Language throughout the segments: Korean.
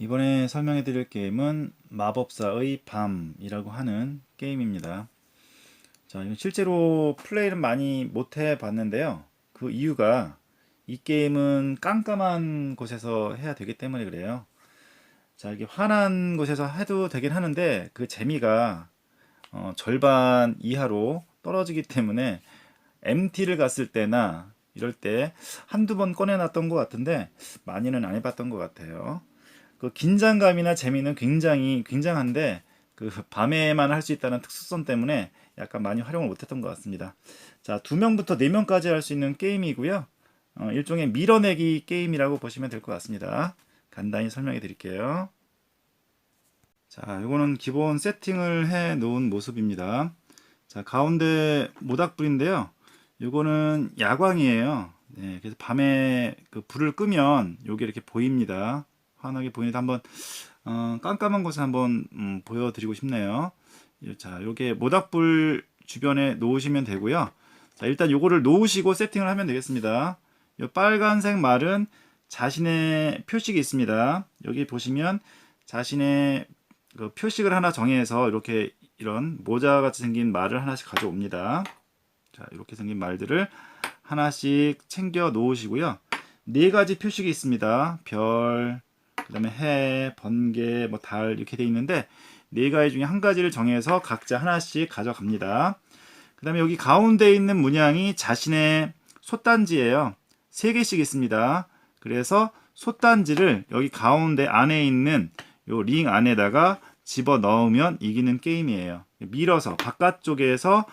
이번에 설명해 드릴 게임은 마법사의 밤이라고 하는 게임입니다. 자, 실제로 플레이를 많이 못해 봤는데요. 그 이유가 이 게임은 깜깜한 곳에서 해야 되기 때문에 그래요. 자, 이게 환한 곳에서 해도 되긴 하는데 그 재미가 어, 절반 이하로 떨어지기 때문에 MT를 갔을 때나 이럴 때 한두 번 꺼내놨던 것 같은데 많이는 안 해봤던 것 같아요. 그 긴장감이나 재미는 굉장히 굉장한데 그 밤에만 할 수 있다는 특수성 때문에 약간 많이 활용을 못했던 것 같습니다. 자, 두 명부터 네 명까지 할 수 있는 게임이고요. 어, 일종의 밀어내기 게임이라고 보시면 될 것 같습니다. 간단히 설명해 드릴게요. 자, 이거는 기본 세팅을 해 놓은 모습입니다. 자, 가운데 모닥불인데요. 이거는 야광이에요. 네, 그래서 밤에 그 불을 끄면 요게 이렇게 보입니다. 환하게 보이는데 한번 어, 깜깜한 곳에 한번 음, 보여드리고 싶네요. 자, 요게 모닥불 주변에 놓으시면 되고요. 자, 일단 요거를 놓으시고 세팅을 하면 되겠습니다. 요 빨간색 말은 자신의 표식이 있습니다. 여기 보시면 자신의 그 표식을 하나 정해서 이렇게 이런 모자 같이 생긴 말을 하나씩 가져옵니다. 자, 이렇게 생긴 말들을 하나씩 챙겨 놓으시고요. 네 가지 표식이 있습니다. 별, 그다음에 해, 번개, 뭐 달 이렇게 돼 있는데 네 가지 중에 한 가지를 정해서 각자 하나씩 가져갑니다. 그다음에 여기 가운데 있는 문양이 자신의 솥단지예요. 세 개씩 있습니다. 그래서 솥단지를 여기 가운데 안에 있는 요 링 안에다가 집어 넣으면 이기는 게임이에요. 밀어서 바깥쪽에서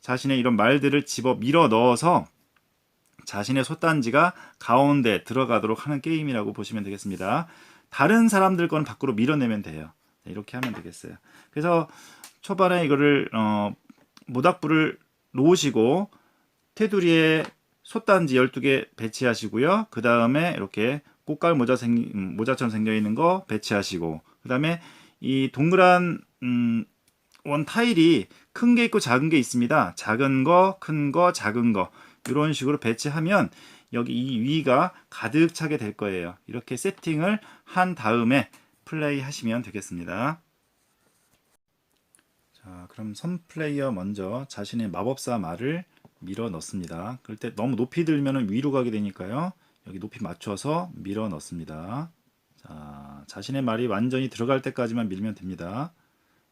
자신의 이런 말들을 집어 밀어 넣어서 자신의 솥단지가 가운데 들어가도록 하는 게임이라고 보시면 되겠습니다. 다른 사람들 건 밖으로 밀어내면 돼요. 네, 이렇게 하면 되겠어요. 그래서 초반에 이거를 어, 모닥불을 놓으시고 테두리에 솥단지 12개 배치하시고요. 그 다음에 이렇게 꽃갈 모자 생, 음, 모자처럼 생겨 있는 거 배치하시고 그 다음에 이 동그란 음, 원 타일이 큰 게 있고 작은 게 있습니다. 작은 거, 큰 거, 작은 거 이런 식으로 배치하면 여기 이 위가 가득 차게 될 거예요. 이렇게 세팅을 한 다음에 플레이 하시면 되겠습니다. 자, 그럼 선 플레이어 먼저 자신의 마법사 말을 밀어 넣습니다. 그럴 때 너무 높이 들면 위로 가게 되니까요. 여기 높이 맞춰서 밀어 넣습니다. 자, 자신의 말이 완전히 들어갈 때까지만 밀면 됩니다.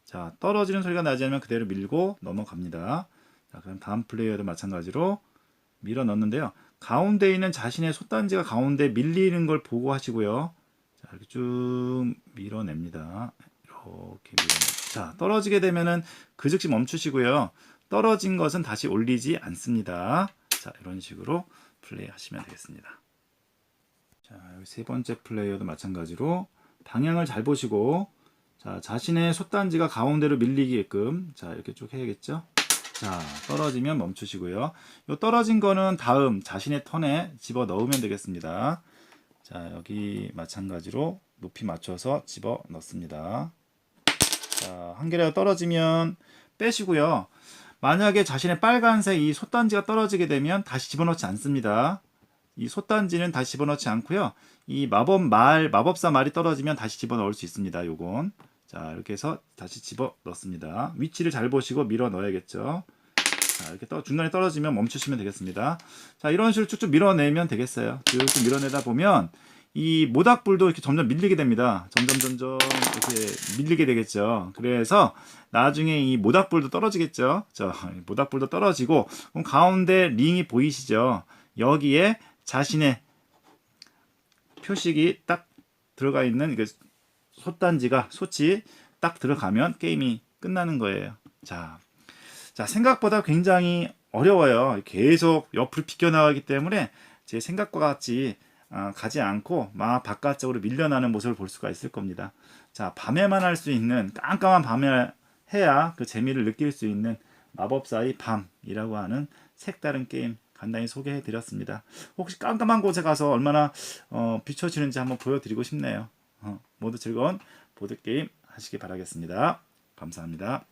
자, 떨어지는 소리가 나지 않으면 그대로 밀고 넘어갑니다. 자, 그럼 다음 플레이어도 마찬가지로 밀어 넣는데요. 가운데 있는 자신의 솥단지가 가운데 밀리는 걸 보고 하시고요. 자, 이렇게 쭉 밀어냅니다. 이렇게 밀어냅니다. 자, 떨어지게 되면은 그 즉시 멈추시고요. 떨어진 것은 다시 올리지 않습니다. 자, 이런 식으로 플레이 하시면 되겠습니다. 자, 여기 세 번째 플레이어도 마찬가지로 방향을 잘 보시고 자, 자신의 솥단지가 가운데로 밀리게끔 자, 이렇게 쭉 해야겠죠? 자, 떨어지면 멈추시고요. 요 떨어진 거는 다음 자신의 턴에 집어 넣으면 되겠습니다. 자, 여기 마찬가지로 높이 맞춰서 집어 넣습니다. 자, 한 개라도 떨어지면 빼시고요. 만약에 자신의 빨간색 이 솥단지가 떨어지게 되면 다시 집어넣지 않습니다. 이 솥단지는 다시 집어넣지 않고요. 이 마법 말, 마법사 말이 떨어지면 다시 집어넣을 수 있습니다. 요건. 자, 이렇게 해서 다시 집어 넣습니다. 위치를 잘 보시고 밀어 넣어야겠죠. 자, 이렇게 떠, 중간에 떨어지면 멈추시면 되겠습니다. 자, 이런 식으로 쭉쭉 밀어내면 되겠어요. 쭉 밀어내다 보면 이 모닥불도 이렇게 점점 밀리게 됩니다. 점점 점점 이렇게 밀리게 되겠죠. 그래서 나중에 이 모닥불도 떨어지겠죠. 저 모닥불도 떨어지고 그럼 가운데 링이 보이시죠? 여기에 자신의 표식이 딱 들어가 있는 그 솥단지가 솥이 딱 들어가면 게임이 끝나는 거예요. 자, 자 생각보다 굉장히 어려워요. 계속 옆으로 비껴나가기 때문에 제 생각과 같이 아, 가지 않고 막 바깥쪽으로 밀려나는 모습을 볼 수가 있을 겁니다. 자, 밤에만 할 수 있는 깜깜한 밤에 해야 그 재미를 느낄 수 있는 마법사의 밤이라고 하는 색다른 게임 간단히 소개해 드렸습니다. 혹시 깜깜한 곳에 가서 얼마나 어, 비춰지는지 한번 보여드리고 싶네요. 어, 모두 즐거운 보드게임 하시기 바라겠습니다. 감사합니다.